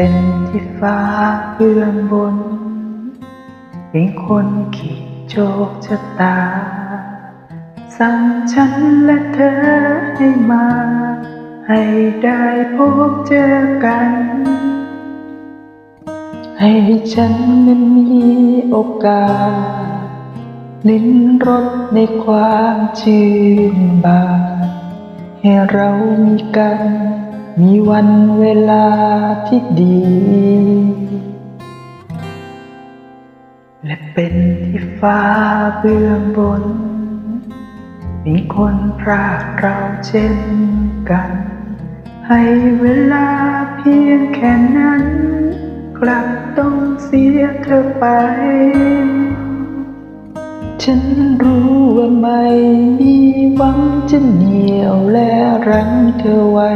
เป็นที่ฟ้าเบื้องบนมีคนขีดโชคชะตา สั่งฉันและเธอให้มา ให้ได้พบเจอกัน ให้ฉันนั้นมีโอกาสลิ้นรสในความชื่นบานให้เรามีกัน มีวันเวลาที่ดี และเป็นที่ฟ้าเบื้องบน มีคนพรากเราเช่นกัน ให้เวลาเพียงแค่นั้น กลับต้องเสียเธอไป ฉันรู้ว่าไม่มีหวังจะเหนียวและรั้งเธอไว้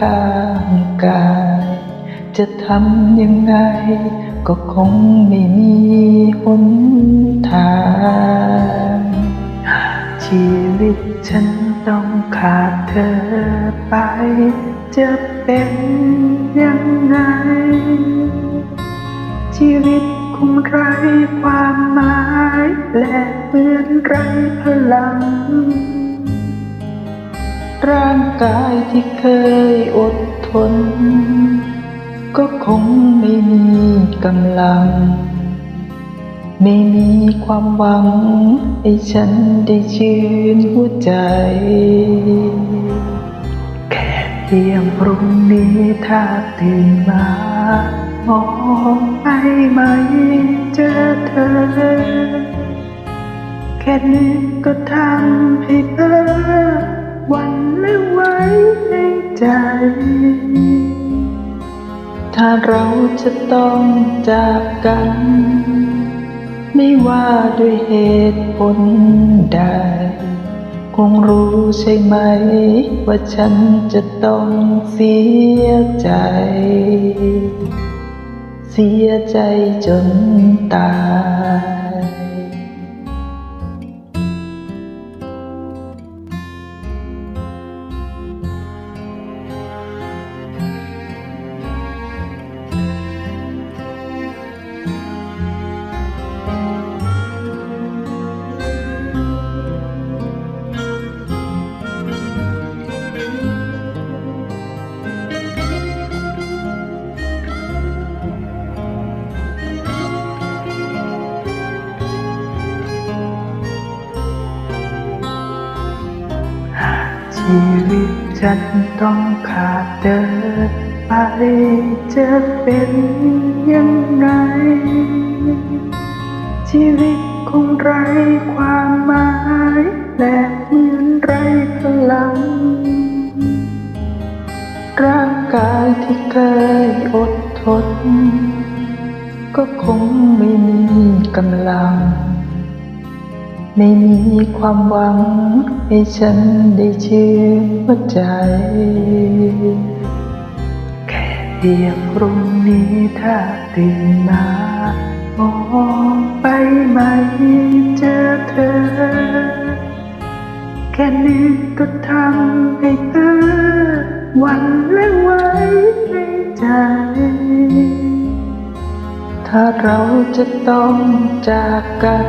ข้างกาย จะทำยังไง ก็คงไม่มีหนทาง ชีวิตฉันต้องขาดเธอไป จะเป็นยังไง ชีวิต งไร้ความหมายและเหมือนไร้พลัง ร่างกายที่เคยอดทน ก็คงไม่มีกำลัง ไม่มีความหวัง ให้ฉันได้ชื่นหัวใจแค่เพียงพรุ่งนี้ถ้าตื่นมา มองไปไม่เจอเธอ แค่นี้ก็ทำให้เพ้อวันและไว้ในใจ ถ้าเราจะต้องจากกัน ไม่ว่าด้วยเหตุผลใด คงรู้ใช่ไหม ว่าฉันจะต้องเสียใจ เสียใจจนตาย ชีวิตฉันต้องขาดเดินไปจะเป็นยังไง ชีวิตคงไร้ความหมายและเหมือนไร้พลัง ร่างกายที่เคยอดทน ก็คงไม่มีกำลัง ไม่มีความหวังให้ฉันได้ชื่นหัวใจ แค่เพียงพรุ่งนี้ถ้าตื่นมามองไปไม่เจอเธอ แค่นี้ก็ทำให้เธอหวั่นและไว้ในใจ ถ้าเราจะต้องจากกัน